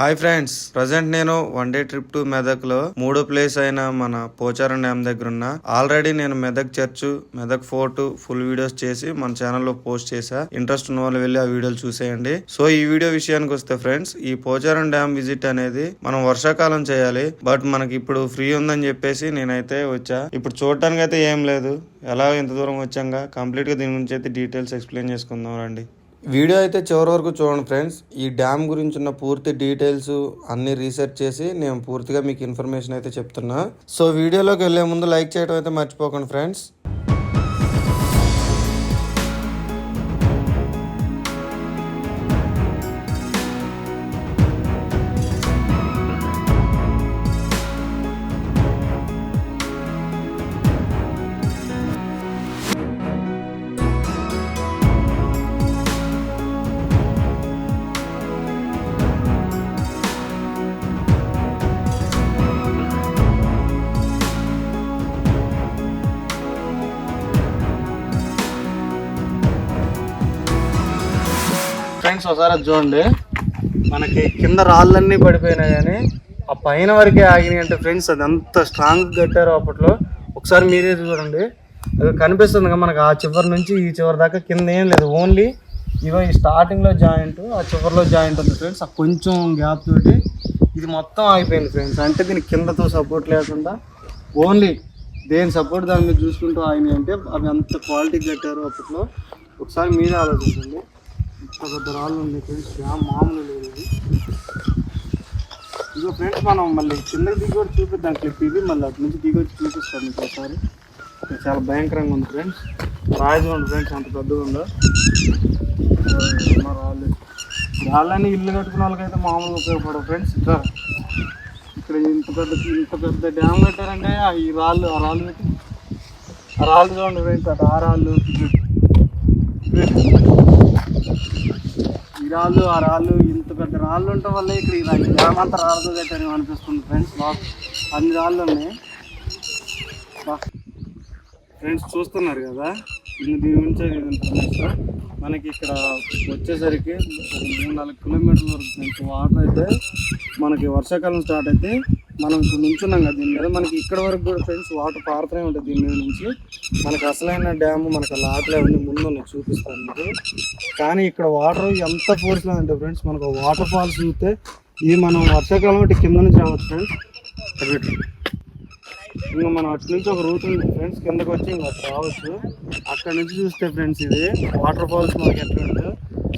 Hi friends present నేను one day trip to మెదక్లో మూడో ప్లేస్ అయిన మన పోచారం డ్యామ్ దగ్గర ఉన్న. ఆల్రెడీ నేను Medak church Medak fort full videos చేసి మన ఛానల్లో పోస్ట్ చేశా. ఇంట్రెస్ట్ ఉన్న వాళ్ళు వెళ్ళి ఆ వీడియోలు చూసేయండి. సో ఈ వీడియో విషయానికి వస్తే ఫ్రెండ్స్ ఈ పోచారం డ్యామ్ విజిట్ అనేది మనం వర్షాకాలం చేయాలి. బట్ మనకి ఇప్పుడు ఫ్రీ ఉందని చెప్పేసి నేనైతే వచ్చా. ఇప్పుడు చూడటానికి అయితే ఏం లేదు. ఎలా ఇంత దూరం వచ్చాక కంప్లీట్గా దీని గురించి అయితే డీటెయిల్స్ ఎక్స్ప్లెయిన్ చేసుకుందాం రండి. వీడియో అయితే చివరి వరకు చూడండి ఫ్రెండ్స్. ఈ డ్యామ్ గురించి ఉన్న పూర్తి డీటెయిల్స్ అన్ని రీసెర్చ్ చేసి నేను పూర్తిగా మీకు ఇన్ఫర్మేషన్ అయితే చెప్తున్నా. సో వీడియోలోకి వెళ్ళే ముందు లైక్ చేయడం అయితే మర్చిపోకండి ఫ్రెండ్స్. ఫ్రెండ్స్ ఒకసారి అది చూడండి. మనకి కింద రాళ్ళన్నీ పడిపోయినాయి కానీ ఆ పైన వరకే ఆగినాయి అంటే ఫ్రెండ్స్ అది ఎంత స్ట్రాంగ్ కట్టారో అప్పట్లో. ఒకసారి మీరే చూడండి. అది కనిపిస్తుంది కదా మనకి ఆ చివరి నుంచి ఈ చివరి దాకా కింద ఏం లేదు. ఓన్లీ ఇవో ఈ స్టార్టింగ్లో జాయింట్ ఆ చివరిలో జాయింట్ ఉంది ఫ్రెండ్స్. ఆ కొంచెం గ్యాప్ తోటి ఇది మొత్తం ఆగిపోయింది ఫ్రెండ్స్. అంటే దీనికి కిందతో సపోర్ట్ లేకుండా ఓన్లీ దేని సపోర్ట్ దాని మీద చూసుకుంటూ ఆగినాయి అంటే అవి అంత క్వాలిటీ కట్టారు అప్పట్లో. ఒకసారి మీరే ఆలోచించండి. ఒక పెద్ద రాళ్ళు ఉంది ఫ్రెండ్స్ మామూలు లేదు ఇది. ఇదిగో ఫ్రెండ్స్ మనం మళ్ళీ కిందకి దిగొచ్చి చూపిద్దాం క్లిప్ ఇది. మళ్ళీ అటు నుంచి దిగొచ్చి చూపిస్తాం చూపిస్తాను మీకు ఒకసారి. చాలా భయంకరంగా ఉంది ఫ్రెండ్స్. రాయి చూడండి ఫ్రెండ్స్ అంత పెద్దగా ఉందో? రాళ్ళు రాళ్ళని ఇల్లు కట్టుకున్న వాళ్ళకైతే మామూలుగా ఉపయోగపడవు ఫ్రెండ్స్. ఇక్కడ ఇక్కడ ఇంత పెద్ద ఇంత పెద్ద డ్యామ్ కట్టారంటే ఆ ఈ రాళ్ళు ఆ రాళ్ళు పెట్టి. ఆ రాళ్ళు చూడండి ఫ్రెండ్స్ ఆ రాళ్ళు. ఈ రాళ్ళు ఆ రాళ్ళు ఇంత పెద్ద రాళ్ళు ఉండటం వల్ల ఇక్కడ ఇలా ఈ రాళ్ళతో కట్టారు అనిపిస్తుంది ఫ్రెండ్స్. బాగా అన్ని రాళ్ళు ఉన్నాయి. ఫ్రెండ్స్ చూస్తున్నారు కదా? ఇంక దీని గురించి మనకి ఇక్కడ వచ్చేసరికి ఒక మూడు నాలుగు కిలోమీటర్ల వరకు వాటర్ అయితే మనకి వర్షాకాలం స్టార్ట్ అయితే మనం ఇప్పుడు నుంచున్నాం కదా దీని మీద. మనకి ఇక్కడ వరకు కూడా ఫ్రెండ్స్ వాటర్ పారుతూనే ఉంటుంది దీని మీద నుంచి. మనకు అసలైన డ్యామ్ మనకి అలా ఆటలే ఉంది ముందు ఉన్నాయి చూపిస్తాను మీకు. కానీ ఇక్కడ వాటర్ ఎంత ఫోర్స్లో అంటే ఫ్రెండ్స్ మనకు వాటర్ ఫాల్స్ చూస్తే ఇది మనం వర్షాకాలం అంటే కింద నుంచి రావచ్చు ఫ్రెండ్స్. ఇంకా మనం అటు నుంచి ఒక రూట్ ఉంది ఫ్రెండ్స్ కిందకి వచ్చి ఇంకా అటు రావచ్చు. అక్కడ నుంచి చూస్తే ఫ్రెండ్స్ ఇది వాటర్ ఫాల్స్ మనకి ఎట్లా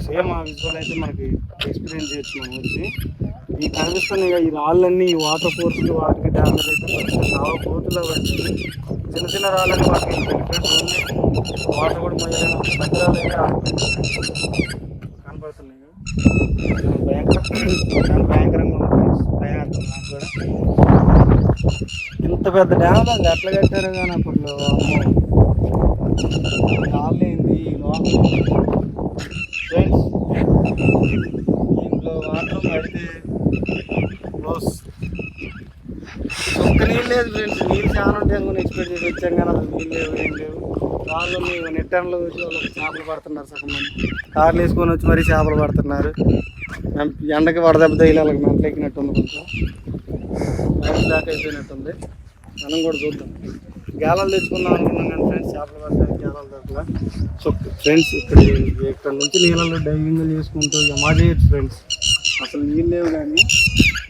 సేమ్ ఆ విజువల్ అయితే మనకి ఎక్స్పీరియన్స్ చేయొచ్చు మనం వచ్చి. ఈ కనిపిస్తున్న ఈ రాళ్ళన్నీ ఈ వాటర్ ఫోర్స్ వాటికి డ్యామేజ్ అయితే కొంచెం చాలా కోతులో పడుతుంది చిన్న చిన్న రాళ్ళని వాటికి వాటర్ కూడా మొయ్యలేను పెద్ద కనపడుతున్నాయి కదా? భయంకర భయంకరంగా ఉంది భయం నాకు కూడా. ఇంత పెద్ద డ్యామ్ అది ఎట్లా కట్టారు కానీ అప్పట్లో రాలేంది ఫ్రెండ్స్ వాటర్ పడితే క్లోజ్ ఒక్క నీళ్ళు లేదు ఫ్రెండ్స్. నీళ్ళు చాలా ఉంటాయి కొన్ని ఎక్స్పెక్ట్ చేసి వచ్చాం కానీ అసలు నీళ్ళు లేవు ఏం లేవు. వాళ్ళు నెట్టంలో వచ్చి వాళ్ళు చేపలు పడుతున్నారు సగం మంది. కార్లు వేసుకొని వచ్చి మరీ చేపలు పడుతున్నారు. ఎండకి వడదెబ్బ తగిలి వాళ్ళకి మెంటలు ఎక్కినట్టుంది కొంచెం దాకా అయిపోయినట్టుంది. మనం కూడా చూద్దాం. గేలాలు తెచ్చుకుందాం అనుకున్నాం కానీ ఫ్రెండ్స్ చేపలు పడతానికి గేలాలు దగ్గర సో ఫ్రెండ్స్ ఇక్కడ ఇక్కడ నుంచి నీళ్ళలో డైవింగ్ చేసుకుంటూ జమా చేయొచ్చు ఫ్రెండ్స్ అసలు నీళ్ళు లేవు కానీ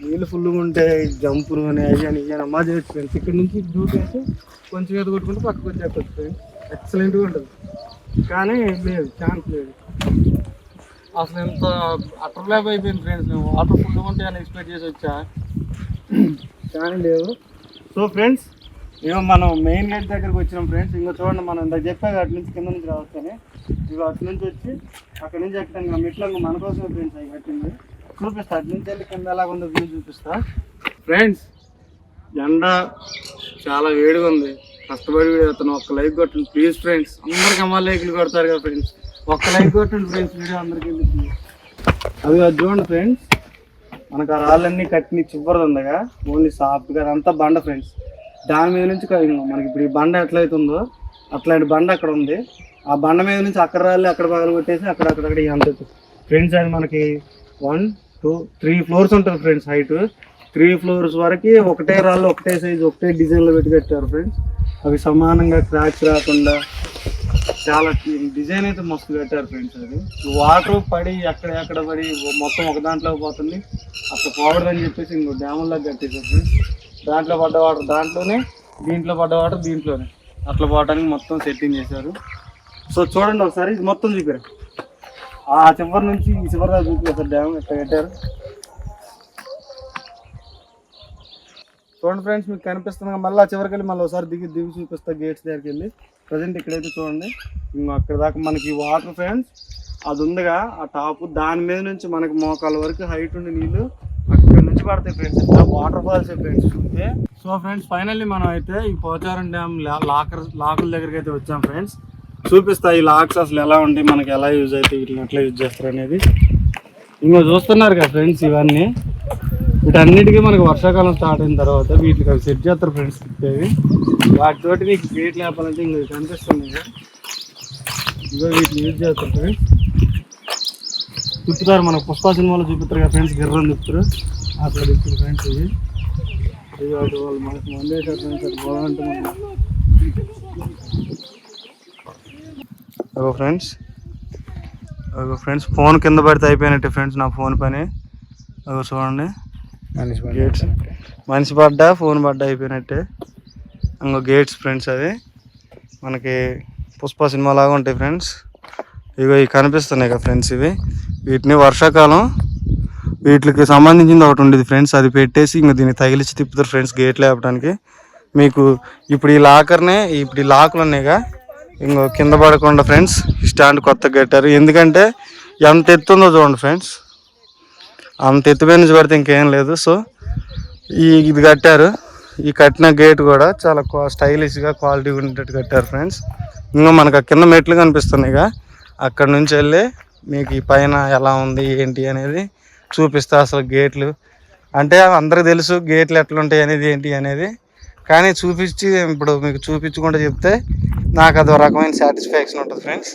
నీళ్ళు ఫుల్గా ఉంటే జంపులు అని అవి అని ఇవి అమ్మా చేయొచ్చు ఫ్రెండ్స్ ఇక్కడ నుంచి డ్యూటీ అయితే కొంచెం ఏదో కొట్టుకుంటే పక్కకు వచ్చేస్తుంది ఫ్రెండ్స్ ఎక్సలెంట్గా ఉంటుంది. కానీ లేదు ఛాన్స్ లేదు. అసలు ఎంత అటర్ ల్యాబ్ అయిపోయింది ఫ్రెండ్స్ మేము. వాటర్ ఫుల్గా ఉంటాయని ఎక్స్పెక్ట్ చేసి వచ్చా. కానీ లేదు. సో ఫ్రెండ్స్ ఇగో మనం మెయిన్ గేట్ దగ్గరకు వచ్చినాం ఫ్రెండ్స్ ఇంకా చూడండి మనం ఇందాక చెప్పాక అటు నుంచి కింద నుంచి రావచ్చని. ఇవి అటు నుంచి వచ్చి అక్కడ నుంచి ఎక్కడం మెట్లు మన కోసమే ఫ్రెండ్స్ అవి కట్టింది. చూపిస్తా అటు నుంచి వెళ్ళి కింద ఎలాగ ఉందో వ్యూ చూపిస్తా. ఫ్రెండ్స్ ఎండ చాలా వేడిగా ఉంది. కష్టపడి వీడియో అతను ఒక్క లైక్ కొట్టండి ప్లీజ్ ఫ్రెండ్స్ అందరికి అమ్మ లైక్లు కొడతారు కదా ఫ్రెండ్స్ ఒక్క లైక్ కొట్టండి ఫ్రెండ్స్ వీడియో అందరికీ అవి అది చూడండి ఫ్రెండ్స్ మనకు ఆ రాళ్ళన్నీ కట్టిన చివరిది ఉందిగా. ఓన్లీ సాఫ్ట్గా అంతా బండ ఫ్రెండ్స్ దాని మీద నుంచి మనకి ఇప్పుడు ఈ బండ ఎట్లయితుందో అట్లాంటి బండ అక్కడ ఉంది. ఆ బండ మీద నుంచి అక్కడ రాళ్ళు అక్కడ పగలు కొట్టేసి అక్కడ అక్కడక్కడ అంత ఫ్రెండ్స్ అది మనకి వన్ టూ త్రీ ఫ్లోర్స్ ఉంటుంది ఫ్రెండ్స్ హైట్ త్రీ ఫ్లోర్స్ వరకు ఒకటే రాళ్ళు ఒకటే సైజ్ ఒకటే డిజైన్లో పెట్టి కట్టారు ఫ్రెండ్స్ అవి సమానంగా క్రాచ్ రాకుండా చాలా డిజైన్ అయితే మస్తు కట్టారు ఫ్రెండ్స్ అది. వాటర్ పడి ఎక్కడ ఎక్కడ పడి మొత్తం ఒక దాంట్లో పోతుంది. అక్కడ పోవడదని చెప్పేసి ఇంకో డ్యాముల్లో కట్టేసారు ఫ్రెండ్స్ దాంట్లో పడ్డ వాటర్ దాంట్లోనే దీంట్లో పడ్డ వాటర్ దీంట్లోనే. అట్లా పోవడానికి మొత్తం సెట్టింగ్ చేశారు. సో చూడండి ఒకసారి ఇది మొత్తం చూపారు. ఆ చివరి నుంచి ఈ చివరి దాకా చూపించారు డ్యామ్ ఎట్లా కట్టారు. చూడండి ఫ్రెండ్స్ మీకు కనిపిస్తుంది మళ్ళీ ఆ చివరికి వెళ్ళి మళ్ళీ ఒకసారి దిగి దిగి చూపిస్తా గేట్స్ దగ్గరికి వెళ్ళి. ప్రజెంట్ ఇక్కడైతే చూడండి అక్కడ దాకా మనకి వాటర్ ఫ్రెండ్స్ అది ఉందిగా ఆ టాప్ దాని మీద నుంచి మనకి మోకాల వరకు హైట్ ఉండి నీళ్ళు నుంచి పడతాయి ఫ్రెండ్స్ వాటర్ ఫాల్స్ ఫ్రెండ్స్ చూస్తే. సో ఫ్రెండ్స్ ఫైనల్లీ మనం అయితే ఈ పోచారం డ్యామ్ లాకర్ లాకుల దగ్గరికి అయితే వచ్చాం ఫ్రెండ్స్ చూపిస్తా ఈ లాక్స్ అసలు ఎలా ఉంటాయి మనకి ఎలా యూజ్ అవుతాయి వీటిని ఎట్లా యూజ్ చేస్తారు అనేది. ఇంకో చూస్తున్నారు కదా ఫ్రెండ్స్ ఇవన్నీ. వీటన్నిటికీ మనకి వర్షాకాలం స్టార్ట్ అయిన తర్వాత వీటికి అవి సెట్ చేస్తారు ఫ్రెండ్స్ తిప్పేవి. వాటితోటి మీకు గేట్లు లేపాలంటే ఇంక కనిపిస్తుంది కదా. ఇగో వీటిని యూజ్ చేస్తారు ఫ్రెండ్స్ తిప్పుతారు మనకు పుష్ప సినిమాలో చూపిస్తారు కదా ఫ్రెండ్స్ గిర్రం తిప్పుతారు. అట్లా తిప్పుతారు ఫ్రెండ్స్ వాటి వాళ్ళు మనకు మందేశారు ఫ్రెండ్స్ అది బాగుంటుంది అగో ఫ్రెండ్స్ అగో ఫ్రెండ్స్ ఫోన్ కింద పడితే అయిపోయినట్టే ఫ్రెండ్స్ నా ఫోన్ పని. అగో చూడండి. గేట్స్. మనిషి పడ్డా ఫోన్ పడ్డా అయిపోయినట్టే. ఇంకో గేట్స్ ఫ్రెండ్స్ అవి మనకి పుష్ప సినిమా లాగా ఉంటాయి ఫ్రెండ్స్. ఇగో ఇవి కనిపిస్తున్నాయి కదా ఫ్రెండ్స్ ఇవి. వీటిని వర్షాకాలం వీటికి సంబంధించింది ఒకటి ఉండేది ఫ్రెండ్స్. అది పెట్టేసి ఇంక దీన్ని తగిలిచ్చి తిప్పుతారు ఫ్రెండ్స్ గేట్ లేపడానికి. మీకు ఇప్పుడు ఈ లాకర్నే ఇప్పుడు ఈ లాకులు ఉన్నాయిగా ఇంకో కింద పడకుండా ఫ్రెండ్స్ ఈ స్టాండ్ కొత్తగా కట్టారు. ఎందుకంటే ఎంత ఎత్తు ఉందో చూడండి ఫ్రెండ్స్. అంత ఎత్తు మీద నుంచి పడితే ఇంకేం లేదు. సో ఈ ఇది కట్టారు. ఈ కట్టిన గేట్ కూడా చాలా స్టైలిష్గా క్వాలిటీ ఉండేటట్టు కట్టారు ఫ్రెండ్స్. ఇంకా మనకు ఆ కింద మెట్లు కనిపిస్తున్నాయిగా అక్కడ నుంచి వెళ్ళి మీకు ఈ పైన ఎలా ఉంది ఏంటి అనేది చూపిస్తా అసలు గేట్లు. అంటే అందరికి తెలుసు గేట్లు ఎట్లుంటాయి అనేది ఏంటి అనేది. కానీ చూపించి ఇప్పుడు మీకు చూపించకుండా చెప్తే నాకు అదో రకమైన సాటిస్ఫాక్షన్ ఉంటుంది ఫ్రెండ్స్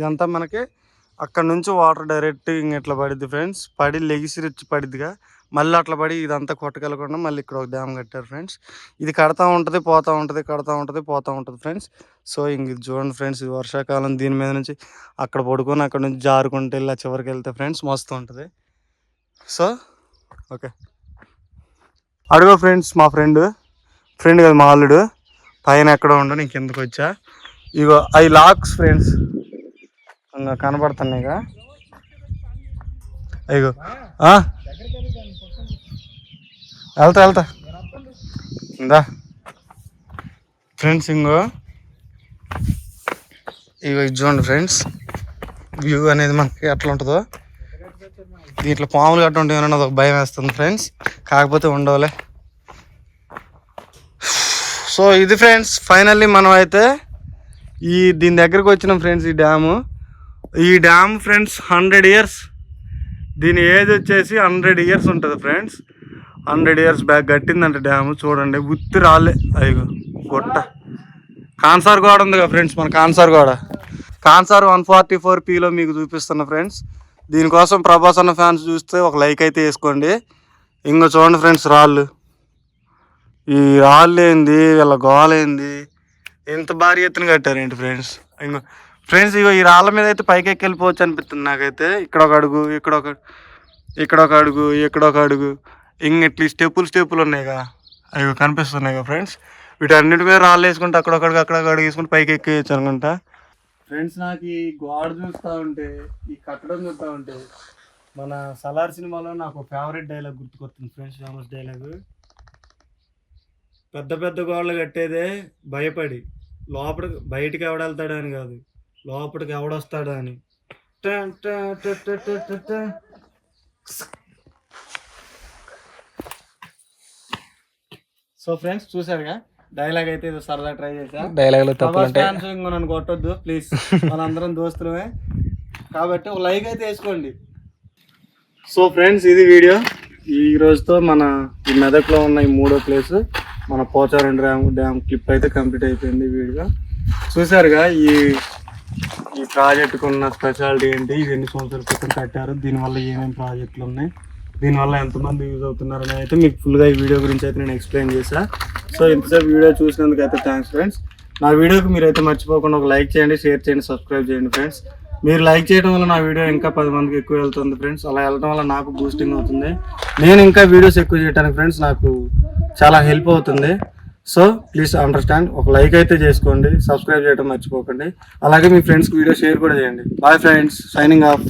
ఇదంతా మనకి అక్కడ నుంచి వాటర్ డైరెక్ట్ ఇంక ఇట్లా పడిద్ది ఫ్రెండ్స్? పడి లెగిసి రిచ్చి పడిద్దిగా. మళ్ళీ అట్లా పడి ఇదంతా కొట్టకెళ్ళకుండా మళ్ళీ ఇక్కడ ఒక డ్యామ్ కట్టారు ఫ్రెండ్స్. ఇది కడతా ఉంటుంది పోతూ ఉంటుంది కడతా ఉంటుంది పోతూ ఉంటుంది ఫ్రెండ్స్. సో ఇంక చూడండి ఫ్రెండ్స్ ఇది వర్షాకాలం. దీని మీద నుంచి అక్కడ పడుకొని అక్కడ నుంచి జారుకుంటూ వెళ్ళి ఆ చివరికి వెళ్తే ఫ్రెండ్స్ మస్తు ఉంటుంది. So okay. అడుగు ఫ్రెండ్స్ మా ఫ్రెండ్. ఫ్రెండ్ కదా మా అల్లుడు. పైన ఎక్కడ ఉండవు నేను కిందకు వచ్చా. ఇగో ఐ లాక్స్ ఫ్రెండ్స్. ఇంకా కనబడుతున్నాయిగా. అయ్యో. వెళ్తా వెళ్తా. ఇందా ఫ్రెండ్స్ ఇంకో ఇగో చూడండి ఫ్రెండ్స్. వ్యూ అనేది మనకి ఎట్లా ఉంటుందో. దీంట్లో పాములు గట్ట ఉంటాయి అన్నది ఒక భయం వేస్తుంది ఫ్రెండ్స్. కాకపోతే ఉండవులే. సో ఇది ఫ్రెండ్స్ ఫైనల్లీ మనం అయితే ఈ దీని దగ్గరకు వచ్చినాం ఫ్రెండ్స్ ఈ డ్యాము. ఈ డ్యామ్ ఫ్రెండ్స్ హండ్రెడ్ ఇయర్స్. దీని ఏజ్ వచ్చేసి హండ్రెడ్ ఇయర్స్ ఉంటుంది ఫ్రెండ్స్. హండ్రెడ్ ఇయర్స్ బ్యాక్ కట్టిందంట డ్యామ్ చూడండి. గుత్తి రాలే. అయ్యో గొట్ట. కాన్సార్ గోడ ఉంది కదా ఫ్రెండ్స్ మన కాన్సార్ గోడ. కాన్సార్ వన్ ఫార్టీ ఫోర్ పీలో మీకు చూపిస్తున్న ఫ్రెండ్స్. దీనికోసం ప్రభాస్ అన్న ఫ్యాన్స్ చూస్తే ఒక లైక్ అయితే వేసుకోండి. ఇంకో చూడండి ఫ్రెండ్స్ రాళ్ళు. ఈ రాళ్ళు ఏంది? వీళ్ళ గోలేంది? ఎంత భారీ ఎత్తున కట్టారేంటి ఫ్రెండ్స్? ఇంకో ఫ్రెండ్స్ ఇగో ఈ రాళ్ళ మీద అయితే పైకి ఎక్కి వెళ్ళిపోవచ్చు అనిపిస్తుంది నాకైతే. ఇక్కడ ఒక అడుగు ఇక్కడ ఒక ఇక్కడ ఒక అడుగు ఇక్కడ ఒక అడుగు. ఇంక ఇట్లా స్టెప్పులు స్టెప్పులు ఉన్నాయిగా అవి కనిపిస్తున్నాయి కదా ఫ్రెండ్స్ వీటన్నిటి మీద రాళ్ళు వేసుకుంటే అక్కడ అక్కడ అడుగు వేసుకుంటే పైకి ఎక్కేయచ్చు అనుకుంటా. ఫ్రెండ్స్ నాకు ఈ గోడ చూస్తూ ఉంటే ఈ కట్టడం చూస్తూ ఉంటే మన సలార్ సినిమాలో నాకు ఫేవరెట్ డైలాగ్ గుర్తుకొస్తుంది ఫ్రెండ్స్ ఫేమస్ డైలాగ్ పెద్ద పెద్ద గోడలు కట్టేదే భయపడి. లోపల బయటికి ఎవడెళ్తాడని కాదు. లోపలికి ఎవడొస్తాడా అని. సో ఫ్రెండ్స్ చూసారుగా డైలాగ్ అయితే ఏదో సరదా ట్రై చేశా. ఫ్యాన్స్ ఇంకో నన్ను కొట్టొద్దు ప్లీజ్ మనందరం దోస్తులమే. కాబట్టి ఒక లైక్ అయితే వేసుకోండి. సో ఫ్రెండ్స్ ఇది వీడియో. ఈ రోజుతో మన ఈ మెదక్లో ఉన్న ఈ మూడో ప్లేస్ మన పోచారం డ్యామ్ డ్యామ్ క్లిప్ అయితే కంప్లీట్ అయిపోయింది వీడియో. చూసారుగా ఈ ఈ ప్రాజెక్టుకు ఉన్న స్పెషాలిటీ ఏంటి? ఇది ఎన్ని సంవత్సరాల క్రితం కట్టారు? దీనివల్ల ఏమేమి ప్రాజెక్టులు ఉన్నాయి? దీనివల్ల ఎంతమంది యూజ్ అవుతున్నారని అయితే మీకు ఫుల్గా ఈ వీడియో గురించి అయితే నేను ఎక్స్ప్లెయిన్ చేశాను సో ఇంతసేపు వీడియో చూసినందుకు అయితే థ్యాంక్స్ ఫ్రెండ్స్ నా వీడియోకి మీరైతే మర్చిపోకుండా ఒక లైక్ చేయండి షేర్ చేయండి సబ్స్క్రైబ్ చేయండి ఫ్రెండ్స్ మీరు లైక్ చేయడం వల్ల నా వీడియో ఇంకా పది మందికి ఎక్కువ వెళ్తుంది ఫ్రెండ్స్ అలా వెళ్ళడం వల్ల నాకు బూస్టింగ్ అవుతుంది. నేను ఇంకా వీడియోస్ ఎక్కువ చేయడానికి ఫ్రెండ్స్ నాకు చాలా హెల్ప్ అవుతుంది. సో ప్లీజ్ అండర్స్టాండ్ ఒక లైక్ అయితే చేసుకోండి. సబ్స్క్రైబ్ చేయడం మర్చిపోకండి. అలాగే మీ ఫ్రెండ్స్కి వీడియో షేర్ కూడా చేయండి. Bye friends signing off